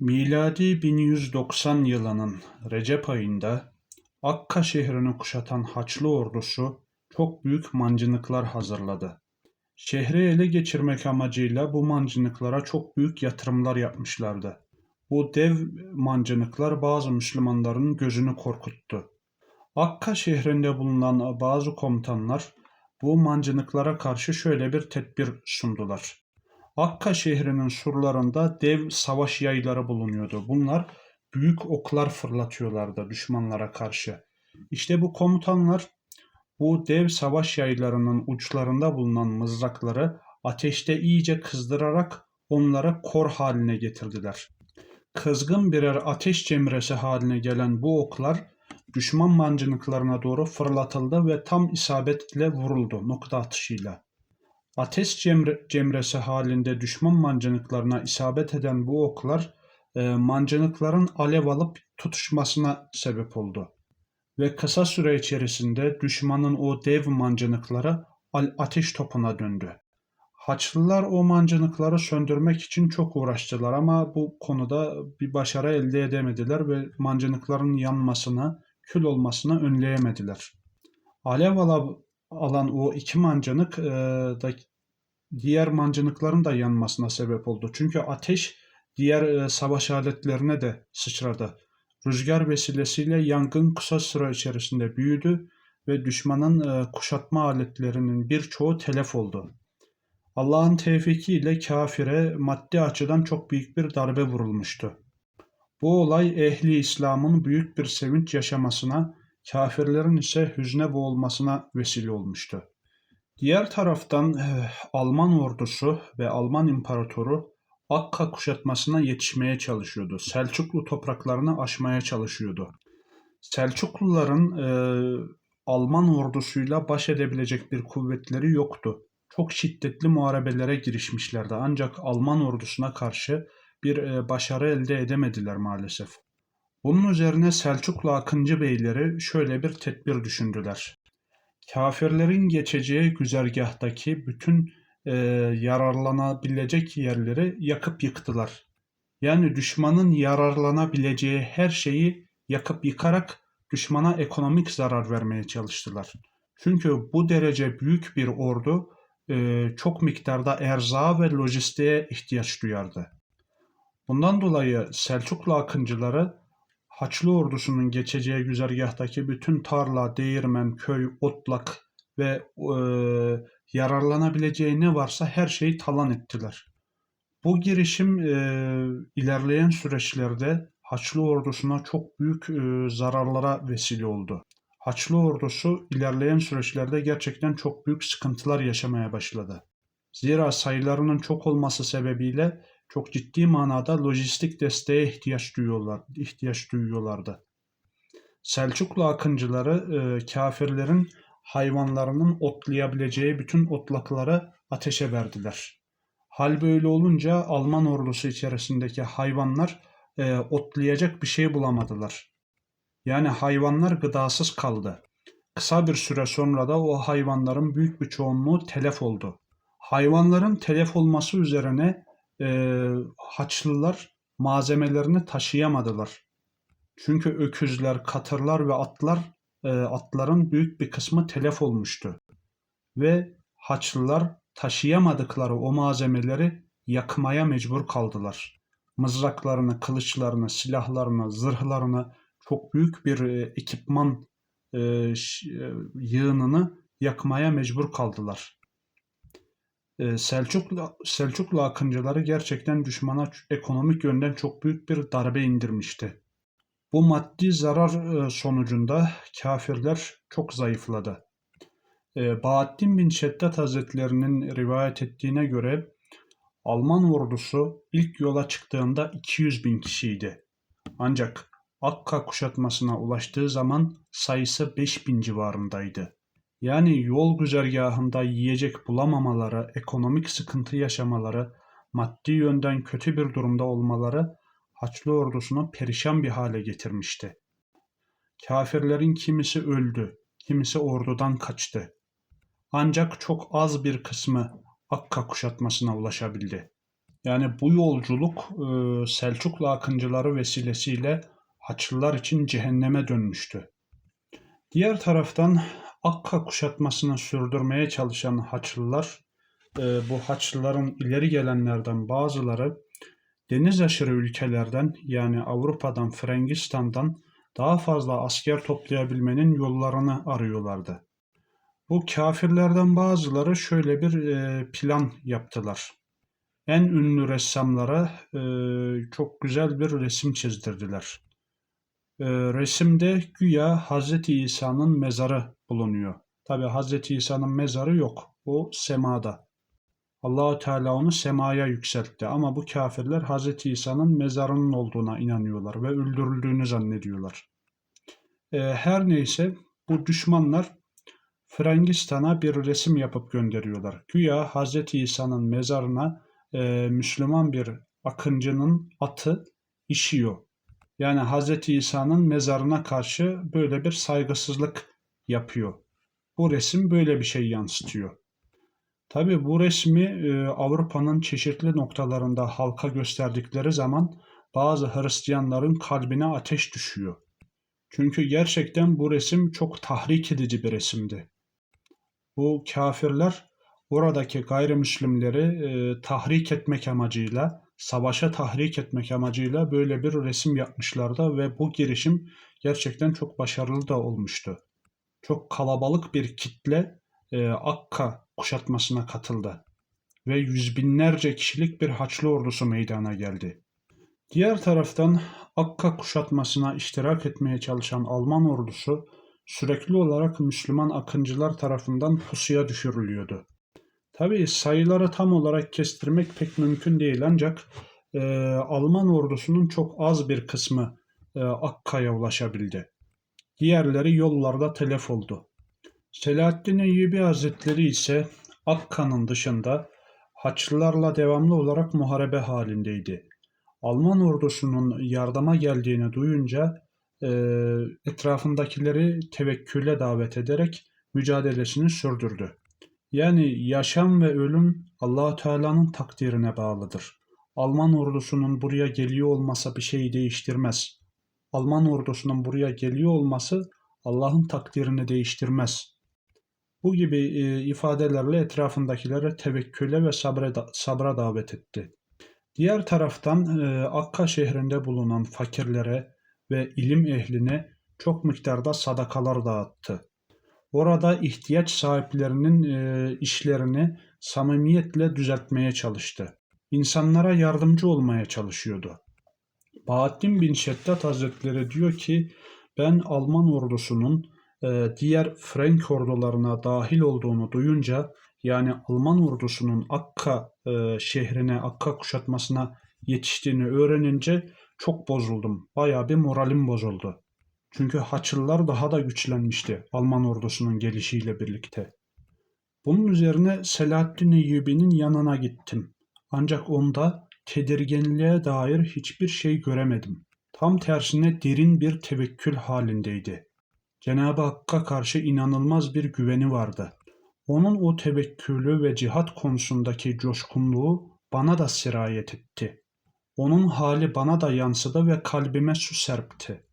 Miladi 1190 yılının Recep ayında Akka şehrini kuşatan Haçlı ordusu çok büyük mancınıklar hazırladı. Şehri ele geçirmek amacıyla bu mancınıklara çok büyük yatırımlar yapmışlardı. Bu dev mancınıklar bazı Müslümanların gözünü korkuttu. Akka şehrinde bulunan bazı komutanlar bu mancınıklara karşı şöyle bir tedbir sundular. Akka şehrinin surlarında dev savaş yayları bulunuyordu. Bunlar büyük oklar fırlatıyorlardı düşmanlara karşı. İşte bu komutanlar bu dev savaş yaylarının uçlarında bulunan mızrakları ateşte iyice kızdırarak onları kor haline getirdiler. Kızgın birer ateş cemresi haline gelen bu oklar düşman mancınıklarına doğru fırlatıldı ve tam isabetle vuruldu nokta atışıyla. Ateş cemre, cemresi halinde düşman mancınıklarına isabet eden bu oklar e, mancınıkların alev alıp tutuşmasına sebep oldu. Ve kısa süre içerisinde düşmanın o dev mancınıkları ateş topuna döndü. Haçlılar o mancınıkları söndürmek için çok uğraştılar ama bu konuda bir başarı elde edemediler ve mancınıkların yanmasını, kül olmasını önleyemediler. Alev alan o iki mancınık e, da diğer mancınıkların da yanmasına sebep oldu. Çünkü ateş diğer e, savaş aletlerine de sıçradı. Rüzgar vesilesiyle yangın kısa süre içerisinde büyüdü ve düşmanın e, kuşatma aletlerinin birçoğu telef oldu. Allah'ın tevfikiyle kafire maddi açıdan çok büyük bir darbe vurulmuştu. Bu olay ehli İslam'ın büyük bir sevinç yaşamasına, kafirlerin ise hüzne boğulmasına vesile olmuştu. Diğer taraftan eh, Alman ordusu ve Alman imparatoru Akka kuşatmasına yetişmeye çalışıyordu. Selçuklu topraklarını aşmaya çalışıyordu. Selçukluların e, Alman ordusuyla baş edebilecek bir kuvvetleri yoktu. Çok şiddetli muharebelere girişmişlerdi ancak Alman ordusuna karşı bir e, başarı elde edemediler maalesef. Bunun üzerine Selçuklu Akıncı beyleri şöyle bir tedbir düşündüler. Kafirlerin geçeceği güzergahtaki bütün e, yararlanabilecek yerleri yakıp yıktılar. Yani düşmanın yararlanabileceği her şeyi yakıp yıkarak düşmana ekonomik zarar vermeye çalıştılar. Çünkü bu derece büyük bir ordu e, çok miktarda erzağa ve lojistiğe ihtiyaç duyardı. Bundan dolayı Selçuklu akıncıları Haçlı ordusunun geçeceği güzergahtaki bütün tarla, değirmen, köy, otlak ve e, yararlanabileceği ne varsa her şeyi talan ettiler. Bu girişim e, ilerleyen süreçlerde Haçlı ordusuna çok büyük e, zararlara vesile oldu. Haçlı ordusu ilerleyen süreçlerde gerçekten çok büyük sıkıntılar yaşamaya başladı. Zira sayılarının çok olması sebebiyle çok ciddi manada lojistik desteğe ihtiyaç duyuyorlar, ihtiyaç duyuyorlardı. Selçuklu akıncıları e, kafirlerin hayvanlarının otlayabileceği bütün otlakları ateşe verdiler. Hal böyle olunca Alman ordusu içerisindeki hayvanlar e, otlayacak bir şey bulamadılar. Yani hayvanlar gıdasız kaldı. Kısa bir süre sonra da o hayvanların büyük bir çoğunluğu telef oldu. Hayvanların telef olması üzerine e, Haçlılar malzemelerini taşıyamadılar. Çünkü öküzler, katırlar ve atlar e, atların büyük bir kısmı telef olmuştu. Ve Haçlılar taşıyamadıkları o malzemeleri yakmaya mecbur kaldılar. Mızraklarını, kılıçlarını, silahlarını, zırhlarını çok büyük bir e, ekipman e, e, yığınını yakmaya mecbur kaldılar. Ee, Selçuklu, Selçuklu akıncıları gerçekten düşmana ekonomik yönden çok büyük bir darbe indirmişti. Bu maddi zarar e, sonucunda kafirler çok zayıfladı. Ee, Bahattin bin Şeddat Hazretlerinin rivayet ettiğine göre Alman ordusu ilk yola çıktığında 200 bin kişiydi. Ancak Akka kuşatmasına ulaştığı zaman sayısı 5 bin civarındaydı. Yani yol güzergahında yiyecek bulamamaları, ekonomik sıkıntı yaşamaları, maddi yönden kötü bir durumda olmaları Haçlı ordusunu perişan bir hale getirmişti. Kafirlerin kimisi öldü, kimisi ordudan kaçtı. Ancak çok az bir kısmı Akka kuşatmasına ulaşabildi. Yani bu yolculuk e, Selçuklu akıncıları vesilesiyle Haçlılar için cehenneme dönmüştü. Diğer taraftan Akka kuşatmasını sürdürmeye çalışan Haçlılar, e, bu Haçlıların ileri gelenlerden bazıları deniz aşırı ülkelerden yani Avrupa'dan, Frangistan'dan daha fazla asker toplayabilmenin yollarını arıyorlardı. Bu kafirlerden bazıları şöyle bir e, plan yaptılar. En ünlü ressamlara e, çok güzel bir resim çizdirdiler. E, resimde güya Hz. İsa'nın mezarı bulunuyor. Tabi Hz. İsa'nın mezarı yok. O semada. Allahu Teala onu semaya yükseltti ama bu kafirler Hz. İsa'nın mezarının olduğuna inanıyorlar ve öldürüldüğünü zannediyorlar. E, her neyse bu düşmanlar Frangistan'a bir resim yapıp gönderiyorlar. Güya Hz. İsa'nın mezarına e, Müslüman bir akıncının atı işiyor. Yani Hz. İsa'nın mezarına karşı böyle bir saygısızlık yapıyor. Bu resim böyle bir şey yansıtıyor. Tabi bu resmi e, Avrupa'nın çeşitli noktalarında halka gösterdikleri zaman bazı Hristiyanların kalbine ateş düşüyor. Çünkü gerçekten bu resim çok tahrik edici bir resimdi. Bu kafirler oradaki gayrimüslimleri e, tahrik etmek amacıyla, savaşa tahrik etmek amacıyla böyle bir resim yapmışlardı ve bu girişim gerçekten çok başarılı da olmuştu. Çok kalabalık bir kitle e, Akka kuşatmasına katıldı ve yüz binlerce kişilik bir Haçlı ordusu meydana geldi. Diğer taraftan Akka kuşatmasına iştirak etmeye çalışan Alman ordusu sürekli olarak Müslüman akıncılar tarafından pusuya düşürülüyordu. Tabii sayıları tam olarak kestirmek pek mümkün değil ancak e, Alman ordusunun çok az bir kısmı e, Akka'ya ulaşabildi. Diğerleri yollarda telef oldu. Selahaddin Eyyubi Hazretleri ise Akka'nın dışında Haçlılarla devamlı olarak muharebe halindeydi. Alman ordusunun yardıma geldiğini duyunca e, etrafındakileri tevekküle davet ederek mücadelesini sürdürdü. Yani yaşam ve ölüm allah Teala'nın takdirine bağlıdır. Alman ordusunun buraya geliyor olmasa bir şeyi değiştirmez. Alman ordusunun buraya geliyor olması Allah'ın takdirini değiştirmez. Bu gibi e, ifadelerle etrafındakilere tevekküle ve sabre, sabra davet etti. Diğer taraftan e, Akka şehrinde bulunan fakirlere ve ilim ehline çok miktarda sadakalar dağıttı. Orada ihtiyaç sahiplerinin e, işlerini samimiyetle düzeltmeye çalıştı. İnsanlara yardımcı olmaya çalışıyordu. Bahattin bin Şeddat Hazretleri diyor ki ben Alman ordusunun e, diğer Frank ordularına dahil olduğunu duyunca yani Alman ordusunun Akka e, şehrine, Akka kuşatmasına yetiştiğini öğrenince çok bozuldum. Bayağı bir moralim bozuldu. Çünkü Haçlılar daha da güçlenmişti Alman ordusunun gelişiyle birlikte. Bunun üzerine Selahaddin Eyyubi'nin yanına gittim. Ancak onda tedirginliğe dair hiçbir şey göremedim. Tam tersine derin bir tevekkül halindeydi. Cenab-ı Hakk'a karşı inanılmaz bir güveni vardı. Onun o tevekkülü ve cihat konusundaki coşkunluğu bana da sirayet etti. Onun hali bana da yansıdı ve kalbime su serpti.